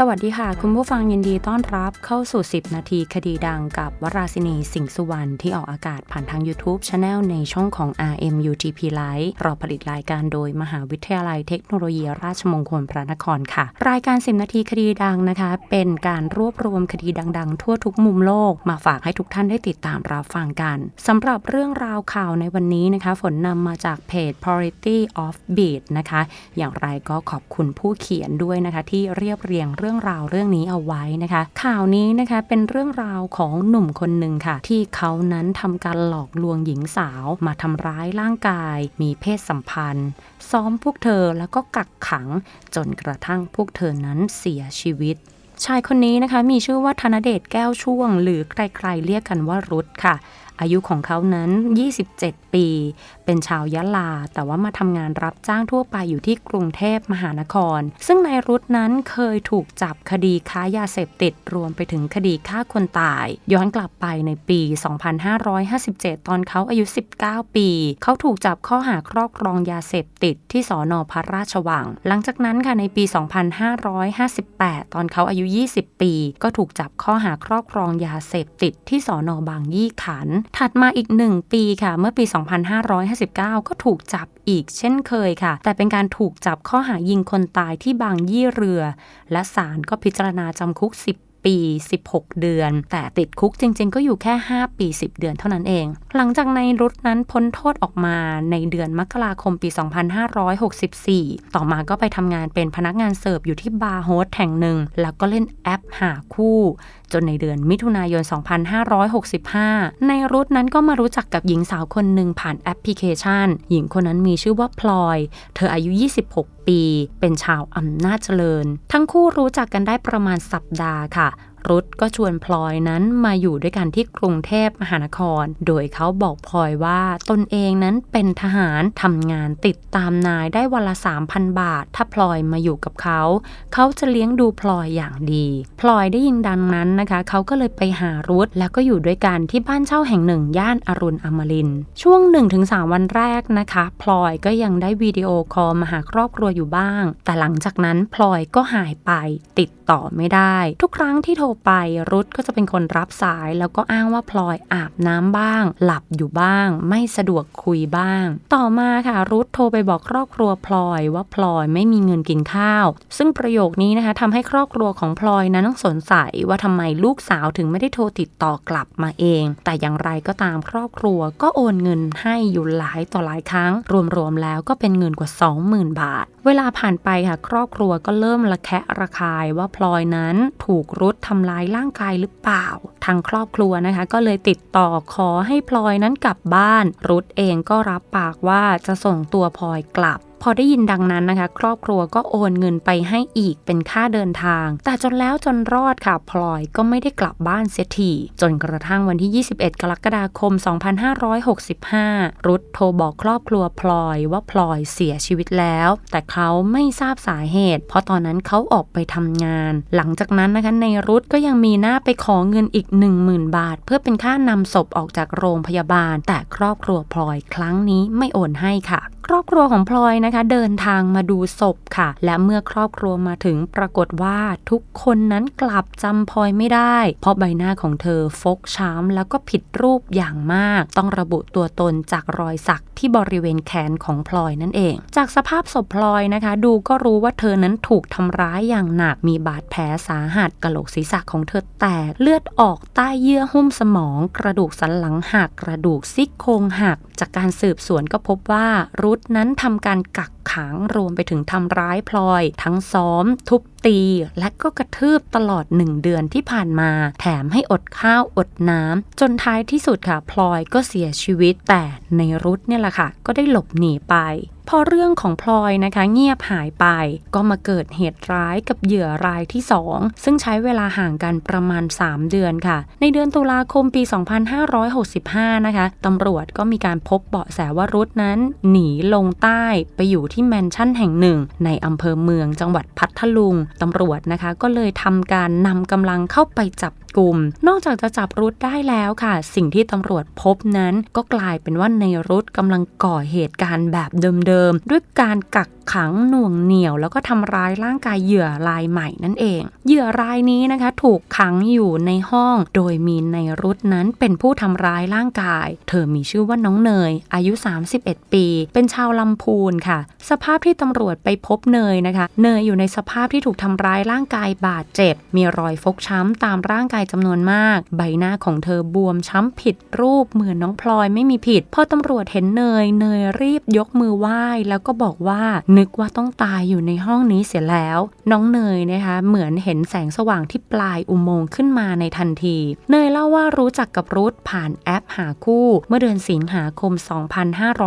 สวัสดีค่ะ คุณผู้ฟังยินดีต้อนรับเข้าสู่ 10 นาทีคดีดังกับวราศินีสิงห์สุวรรณที่ออกอากาศผ่านทาง YouTube Channel ในช่องของ RMUTP Live เราผลิตรายการโดยมหาวิทยาลัยเทคโนโลยีราชมงคลพระนครค่ะ รายการ 10 นาทีคดีดังนะคะ เป็นการรวบรวมคดีดัง ๆ ทั่วทุกมุมโลก มาฝากให้ทุกท่านได้ติดตามรับฟังกันสำหรับเรื่องราวข่าวในวันนี้นะคะ ฝนนำมาจากเพจ Priority of Beat นะคะ อย่างไรก็ขอบคุณผู้เขียนด้วยนะคะที่เรียบเรียงเรื่องราวเรื่องนี้เอาไว้นะคะ ข่าวนี้นะคะเป็นเรื่องราวของหนุ่มคนหนึ่งค่ะ ที่เขานั้นทำการหลอกลวงหญิงสาวมาทำร้ายร่างกาย มีเพศสัมพันธ์ ซ้อมพวกเธอแล้วก็กักขังจนกระทั่งพวกเธอนั้นเสียชีวิตชายคนนี้นะคะมีชื่อว่าธนเดชแก้วช่วง หรือใครๆเรียกกันว่ารุดค่ะ อายุของเขานั้น 27 ปี เป็นชาวยะลา แต่ว่ามาทำงานรับจ้างทั่วไปอยู่ที่กรุงเทพมหานคร ซึ่งนายรุดนั้นเคยถูกจับคดีค้ายาเสพติดรวมไปถึงคดีฆ่าคนตาย ย้อนกลับไปในปี 2557 ตอนเขาอายุ 19 ปี เขาถูกจับข้อหาครอบครองยาเสพติดที่สอนอพระราชวัง หลังจากนั้นค่ะในปี 2558 ตอนเขาอายุ 20 ปี ก็ถูกจับข้อหาครอบครองยาเสพติดที่สอนอบางยี่ขันถัดมาอีก 1 ปีค่ะ เมื่อปี 2559 ก็ถูกจับอีกเช่นเคยค่ะ แต่เป็นการถูกจับข้อหายิงคนตายที่บางยี่เรือ และศาลก็พิจารณาจำคุก 10 ปี 16 เดือน แต่ติดคุกจริง ๆ ก็อยู่แค่ 5 ปี 10 เดือนเท่านั้นเอง หลังจากในรุดนั้นพ้นโทษออกมาในเดือนมกราคมปี 2564 ต่อมาก็ไปทำงานเป็นพนักงานเสิร์ฟอยู่ที่บาร์โฮสแห่งหนึ่ง แล้วก็เล่นแอปหาคู่ จนในเดือนมิถุนายน 2565 ในรุดนั้นก็มารู้จักกับหญิงสาวคนหนึ่งผ่านแอปพลิเคชัน หญิงคนนั้นมีชื่อว่าพลอย เธออายุ 26 ปี เป็นชาวอำนาจเจริญ ทั้งคู่รู้จักกันได้ประมาณสัปดาห์ค่ะ รุดก็ชวนพลอยนั้นมาอยู่ด้วยกันที่กรุงเทพมหานคร โดยเขาบอกพลอยว่าตนเองนั้นเป็นทหารทำงานติดตามนายได้วันละ 3,000 บาท ถ้าพลอยมาอยู่กับเขา เขาจะเลี้ยงดูพลอยอย่างดี พลอยได้ยินดังนั้นนะคะ เขาก็เลยไปหารุดแล้วก็อยู่ด้วยกันที่บ้านเช่าแห่งหนึ่งย่านอรุณอมรินช่วง 1-3 วันแรกนะคะ พลอยก็ยังได้วิดีโอคอลมาหาครอบครัวอยู่บ้าง แต่หลังจากนั้นพลอยก็หายไปติดต่อไม่ได้ ทุกครั้งที่โทรไปรุดก็จะเป็นคนรับสาย แล้วก็อ้างว่าพลอยอาบน้ำบ้าง หลับอยู่บ้าง ไม่สะดวกคุยบ้าง ต่อมาค่ะรุดโทรไปบอกครอบครัวพลอยว่าพลอยไม่มีเงินกินข้าว ซึ่งประโยคนี้นะคะทำให้ครอบครัวของพลอยนั้นต้องสงสัยว่าทำไมลูกสาวถึงไม่ได้โทรติดต่อกลับมาเอง แต่อย่างไรก็ตามครอบครัวก็โอนเงินให้อยู่หลายต่อหลายครั้ง รวมๆแล้วก็เป็นเงินกว่า 20,000 บาท เวลาผ่านไปค่ะครอบครัวก็เริ่มระแคะระคายว่าพลอยนั้นถูกรุดทำร้ายร่างกายหรือเปล่า ทางครอบครัวนะคะ ก็เลยติดต่อขอให้พลอยนั้นกลับบ้าน รุดเองก็รับปากว่าจะส่งตัวพลอยกลับพอได้ยินดังนั้นนะคะ ครอบครัวก็โอนเงินไปให้อีกเป็นค่าเดินทาง แต่จนแล้วจนรอดค่ะพลอยก็ไม่ได้กลับบ้านเสียทีจนกระทั่งวันที่ 21 กรกฎาคม 2565 รุดโทรบอกครอบครัวพลอยว่าพลอยเสียชีวิตแล้ว แต่เขาไม่ทราบสาเหตุ เพราะตอนนั้นเขาออกไปทำงาน หลังจากนั้นนะคะในรุดก็ยังมีหน้าไปขอเงินอีก 10,000 บาท เพื่อเป็นค่านำศพออกจากโรงพยาบาล แต่ครอบครัวพลอยครั้งนี้ไม่โอนให้ค่ะ ครอบครัวของพลอยนะคะ เดินทางมาดูศพค่ะ และเมื่อครอบครัวมาถึงปรากฏว่าทุกคนนั้นกลับจำพลอยไม่ได้ เพราะใบหน้าของเธอฟกช้ำแล้วก็ผิดรูปอย่างมาก ต้องระบุตัวตนจากรอยสักที่บริเวณแขนของพลอยนั่นเอง จากสภาพศพพลอยนะคะ ดูก็รู้ว่าเธอนั้นถูกทำร้ายอย่างหนักมีบาดแผลสาหัสกระโหลกศีรษะของเธอแตกเลือดออกใต้เยื่อหุ้มสมอง กระดูกสันหลังหักกระดูกซี่โครงหัก จากการสืบสวนก็พบว่ารุดนั้นทำการกักขังรวมไปถึงทำร้ายพลอย ทั้งซ้อม ทุบ ตีและก็กระทืบตลอดหนึ่งเดือนที่ผ่านมา แถมให้อดข้าวอดน้ำจนท้ายที่สุดค่ะ พลอยก็เสียชีวิตแต่ในรุดเนี่ยแหละค่ะ ก็ได้หลบหนีไปพอเรื่องของพลอยนะคะเงียบหายไป ก็มาเกิดเหตุร้ายกับเหยื่อรายที่ 2 ซึ่งใช้เวลาห่างกันประมาณ 3 เดือนค่ะ ในเดือนตุลาคมปี 2565 นะคะตำรวจก็มีการพบเบาะแสว่ารุดนั้น หนีลงใต้ไปอยู่ที่แมนชั่นแห่งหนึ่ง ในอำเภอเมืองจังหวัดพัทลุงตำรวจนะคะ ก็เลยทำการนำกำลังเข้าไปจับ กลุ่ม นอกจากจะจับรุดได้แล้วค่ะ สิ่งที่ตำรวจพบนั้นก็กลายเป็นว่าในรุดกำลังก่อเหตุการณ์แบบเดิมๆ ด้วยการกักขังหน่วงเหนี่ยว แล้วก็ทำร้ายร่างกายเหยื่อรายใหม่นั่นเอง เหยื่อรายนี้นะคะ ถูกขังอยู่ในห้อง โดยมีในรุธนั้นเป็นผู้ทำร้ายร่างกาย เธอมีชื่อว่าน้องเนย อายุ 31 ปี เป็นชาวลำพูนค่ะ สภาพที่ตำรวจไปพบเนยนะคะ เนยอยู่ในสภาพที่ถูกทำร้ายร่างกายบาดเจ็บ มีรอยฟกช้ำตามร่างกายจำนวนมาก ใบหน้าของเธอบวมช้ำผิดรูปเหมือนน้องพลอยไม่มีผิดพอตำรวจเห็นเนยเนยรีบยกมือไหว้ แล้วก็บอกว่านึกว่าต้องตายอยู่ในห้องนี้เสียแล้ว น้องเนยนะคะเหมือนเห็นแสงสว่างที่ปลายอุโมงค์ขึ้นมาในทันที เนยเล่าว่ารู้จักกับรุธผ่านแอปหาคู่ เมื่อเดือนสิงหาคม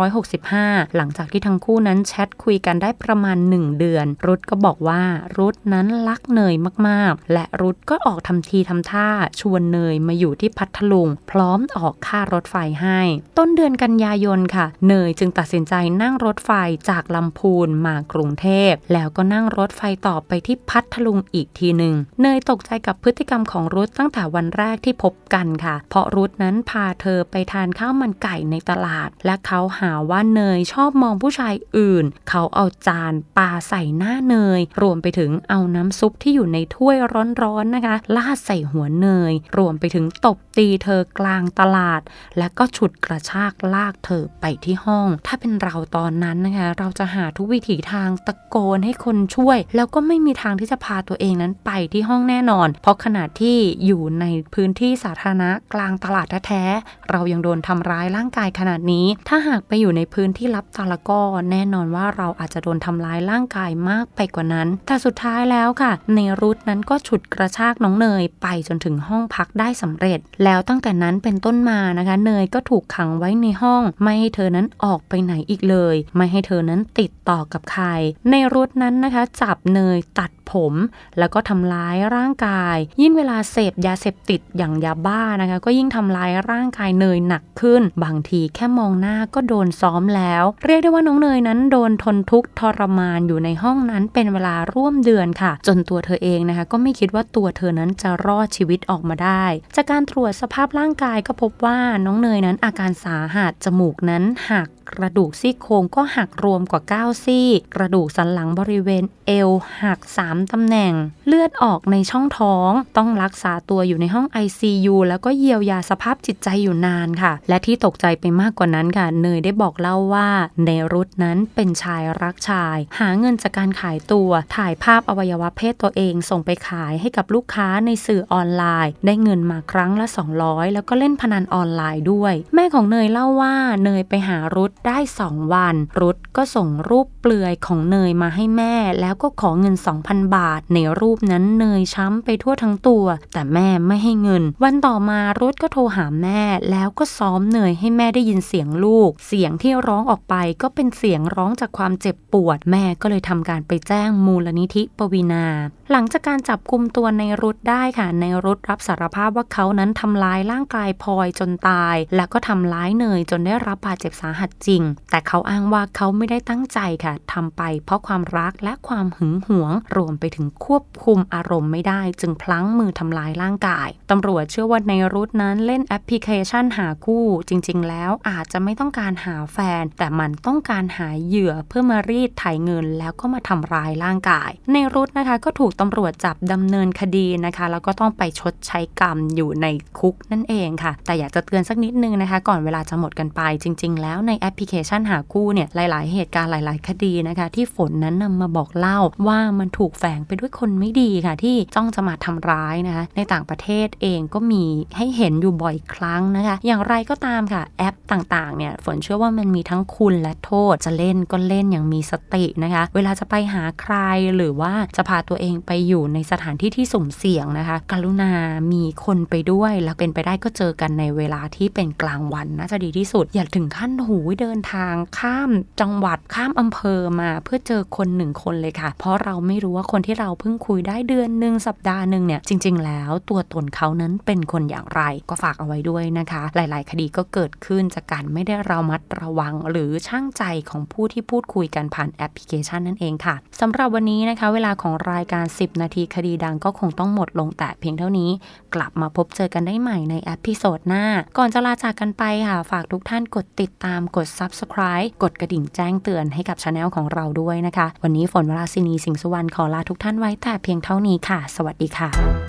2565 หลังจากที่ทั้งคู่นั้นแชทคุยกันได้ประมาณ 1 เดือน รุธก็บอกว่ารุธนั้นรักเนยมากๆ และรุธก็ออกทำทีทำท่าชวนเนยมาอยู่ที่พัทลุง พร้อมออกค่ารถไฟให้ ต้นเดือนกันยายนค่ะ เนยจึงตัดสินใจนั่งรถไฟจากลำพูนมากรุงเทพ แล้วก็นั่งรถไฟต่อไปที่พัทลุงอีกทีหนึ่งเนยตกใจกับพฤติกรรมของรุธตั้งแต่วันแรกที่พบกันค่ะ เพราะรุธนั้นพาเธอไปทานข้าวมันไก่ในตลาด และเขาหาว่าเนยชอบมองผู้ชายอื่น เขาเอาจานปาใส่หน้าเนย รวมไปถึงเอาน้ำซุปที่อยู่ในถ้วยร้อนๆนะคะลาดใส่หัวเนย รวมไปถึงตบตีเธอกลางตลาด และก็ฉุดกระชากลากเธอไปที่ห้อง ถ้าเป็นเราตอนนั้นนะคะ เราจะหาทุกวิถีทางตะโกนให้คนช่วย แล้วก็ไม่มีทางที่จะพาตัวเองนั้นไปที่ห้องแน่นอน เพราะขณะที่อยู่ในพื้นที่สาธารณะกลางตลาดแท้ๆเรายังโดนทำร้ายร่างกายขนาดนี้ ถ้าหากไปอยู่ในพื้นที่รับตาละก็แน่นอนว่าเราอาจจะโดนทำร้ายร่างกายมากไปกว่านั้น แต่สุดท้ายแล้วค่ะ ในรุธนั้นก็ฉุดกระชากน้องเนยไปจนถึงห้องพักได้สำเร็จ แล้วตั้งแต่นั้นเป็นต้นมานะคะ เนยก็ถูกขังไว้ในห้อง ไม่ให้เธอนั้นออกไปไหนอีกเลย ไม่ให้เธอนั้นติดต่อกับใคร ในรุธนั้นนะคะ จับเนยตัดผม แล้วก็ทำร้ายร่างกาย ยิ่งเวลาเสพยาเสพติดอย่างยาบ้านะคะ ก็ยิ่งทำร้ายร่างกายเนยหนักขึ้น บางทีแค่มองหน้าก็โดนซ้อมแล้ว เรียกได้ว่าน้องเนยนั้นโดนทนทุกข์ทรมานอยู่ในห้องนั้นเป็นเวลาร่วมเดือนค่ะ จนตัวเธอเองนะคะ ก็ไม่คิดว่าตัวเธอนั้นจะรอดชีวิตออกมาได้ จากการตรวจสภาพร่างกายก็พบว่าน้องเนยนั้นอาการสาหัสจมูกนั้นหัก กระดูกซี่โครงก็หักรวมกว่า 9 ซี่ กระดูกสันหลังบริเวณเอวหัก 3 ตำแหน่ง เลือดออกในช่องท้อง ต้องรักษาตัวอยู่ในห้อง ICU แล้วก็เยียวยาสภาพจิตใจอยู่นานค่ะ และที่ตกใจไปมากกว่านั้นค่ะ เนยได้บอกเล่าว่าในรุธนั้นเป็นชายรักชาย หาเงินจากการขายตัวถ่ายภาพอวัยวะเพศตัวเองส่งไปขายให้กับลูกค้าในสื่อออนไลน์ ได้เงินมาครั้งละ 200 แล้วก็เล่นพนันออนไลน์ด้วย แม่ของเนยเล่าว่าเนยไปหารุธได้2วัน รุธก็ส่งรูปเปลือยของเนยมาให้แม่ แล้วก็ขอเงิน 2,000 บาท ในรูปนั้นเนยช้ำไปทั่วทั้งตัว แต่แม่ไม่ให้เงิน วันต่อมารุธก็โทรหาแม่ แล้วก็ซ้อมเนยให้แม่ได้ยินเสียงลูก เสียงที่ร้องออกไปก็เป็นเสียงร้องจากความเจ็บปวด แม่ก็เลยทำการไปแจ้งมูลนิธิปวีนา หลังจากการจับกลุ่มตัวในรุธได้ค่ะ ในรุธรับสารภาพว่าเขานั้นทำร้ายร่างกายพลอยจนตาย แล้วก็ทำร้ายเนยจนได้รับบาดเจ็บสาหัสจริงแต่เขาอ้างว่าเขาไม่ได้ตั้งใจค่ะทำไปเพราะความรักและความหึงหวง รวมไปถึงควบคุมอารมณ์ไม่ได้ จึงพลั้งมือทำลายร่างกายตำรวจเชื่อว่าในรุธนั้นเล่นแอปพลิเคชันหาคู่ จริง ๆ แล้วอาจจะไม่ต้องการหาแฟน แต่มันต้องการหาเหยื่อเพื่อมารีดไถเงิน แล้วก็มาทำร้ายร่างกาย ในรุธนะคะก็ถูกตำรวจจับดำเนินคดีนะคะ แล้วก็ต้องไปชดใช้กรรมอยู่ในคุกนั่นเองค่ะ แต่อยากจะเตือนสักนิดนึงนะคะ ก่อนเวลาจะหมดกันไปจริง ๆ แล้วในแอปพลิเคชันหาคู่เนี่ยหลาย ๆ เหตุการณ์หลาย ๆ คดีนะคะ ที่ฝนนั้นนำมาบอกเล่าว่ามันถูกแฝงไปด้วยคนไม่ดีค่ะ ที่จ้องจะมาทำร้ายนะคะ ในต่างประเทศเองก็มีให้เห็นอยู่บ่อยครั้งนะคะ อย่างไรก็ตามค่ะแอปต่าง ๆ เนี่ยฝนเชื่อว่ามันมีทั้งคุณและโทษจะเล่นก็เล่นอย่างมีสตินะคะ เวลาจะไปหาใครหรือว่าจะพาตัวเองไปอยู่ในสถานที่ที่สุ่มเสี่ยงนะคะ กรุณามีคนไปด้วยแล้วเป็นไปได้ก็เจอกันในเวลาที่เป็นกลางวันน่าจะดีที่สุด อย่าถึงขั้นหูเดินทางข้ามจังหวัดข้ามอำเภอมาเพื่อเจอคนหนึ่งคนเลยค่ะ เพราะเราไม่รู้ว่าคนที่เราเพิ่งคุยได้เดือนหนึ่งสัปดาห์หนึ่งเนี่ยจริง ๆ แล้วตัวตนเขานั้นเป็นคนอย่างไรก็ฝากเอาไว้ด้วยนะคะ หลาย ๆ คดีก็เกิดขึ้นจากการไม่ได้เระมัดระวัง หรือช่างใจของผู้ที่พูดคุยกันผ่านแอปพลิเคชันนั่นเองค่ะสำหรับวันนี้นะคะ เวลาของรายการ 10 นาทีคดีดังก็คงต้องหมดลงแต่เพียงเท่านี้ กลับมาพบเจอกันได้ใหม่ในแอปพิโซดหน้า ก่อนจะลาจากกันไปค่ะ ฝากทุกท่านกดติดตามกด subscribe กดกระดิ่งแจ้งเตือนให้กับช anel ของเราด้วยนะคะ วันนี้ฝนวราศินีสิงห์สุวรรณขอลาทุกท่านไว้แต่เพียงเท่านี้ค่ะ สวัสดีค่ะ